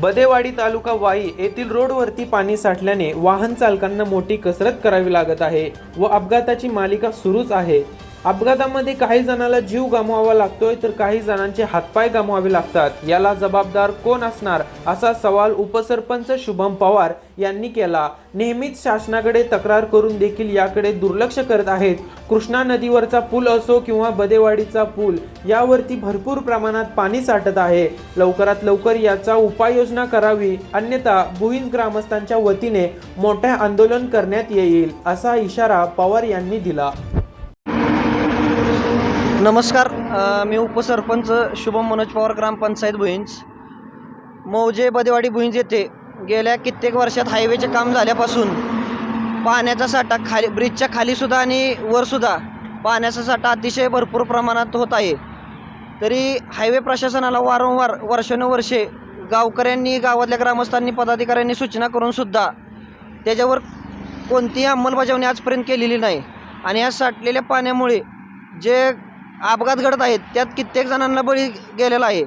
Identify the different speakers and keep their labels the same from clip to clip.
Speaker 1: बदेवाडी तालुका वाई येथील रोडवरती पाणी साठल्याने वाहन चालकांना मोठी कसरत करावी लागत आहे व अपघाताची मालिका सुरूच आहे. अपघातामध्ये काही जणांना जीव गमवावा लागतोय तर काही जणांचे हातपाय गमवावे लागतात. याला जबाबदार कोण असणार? असा सवाल उपसरपंच शुभम पवार यांनी केला. नेहमीच शासनाकडे तक्रार करून देखील याकडे दुर्लक्ष करत आहेत. कृष्णा नदीवरचा पूल असो किंवा बदेवाडीचा पूल यावरती भरपूर प्रमाणात पाणी साठत आहे. लवकरात लवकर याचा उपाययोजना करावी अन्यथा भुईंज ग्रामस्थांच्या वतीने मोठे आंदोलन करण्यात येईल असा इशारा पवार यांनी दिला.
Speaker 2: नमस्कार मी उपसरपंच शुभम मनोज पवार ग्रामपंचायत भुईंज मौजे बदेवाडी भुईंज येथे गेल्या कित्येक वर्षात हायवेचे काम झाल्यापासून पाण्याचा साठा खाली ब्रिजच्या खालीसुद्धा आणि वरसुद्धा पाण्याचा साठा अतिशय भरपूर प्रमाणात होत आहे. तरी हायवे प्रशासनाला वारंवार वर्षानुवर्षे गावकऱ्यांनी गावातल्या ग्रामस्थांनी पदाधिकाऱ्यांनी सूचना करूनसुद्धा त्याच्यावर कोणतीही अंमलबजावणी आजपर्यंत केलेली नाही. आणि या साठलेल्या पाण्यामुळे जे अपघात घडत आहेत. त्यात कित्येक जणांना बळी गेलेला आहे.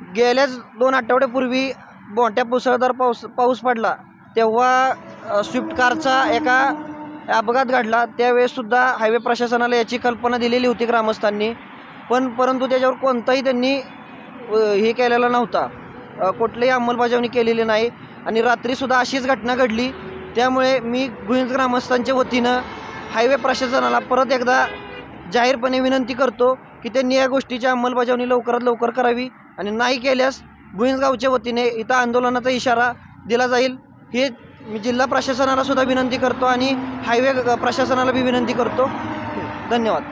Speaker 2: गेल्याच दोन आठवड्यापूर्वी बोंट्या मुसळधार पाऊस पाऊस पडला. तेव्हा स्विफ्ट कारचा एका अपघात घडला. त्यावेळेससुद्धा हायवे प्रशासनाला याची कल्पना दिलेली होती ग्रामस्थांनी. पण परंतु त्याच्यावर कोणताही त्यांनी हे केलेला नव्हता. कुठलीही अंमलबजावणी केलेली नाही. आणि रात्रीसुद्धा अशीच घटना घडली. त्यामुळे मी भुईंज ग्रामस्थांच्या वतीनं हायवे प्रशासनाला परत एकदा जाहीरपणे विनंती करतो की त्यांनी या गोष्टीची अंमलबजावणी लवकरात लवकर करावी आणि नाही केल्यास भुईंजगावच्या वतीने इथं आंदोलनाचा इशारा दिला जाईल. हे मी जिल्हा प्रशासनाला सुद्धा विनंती करतो आणि हायवे प्रशासनाला बी विनंती करतो. धन्यवाद.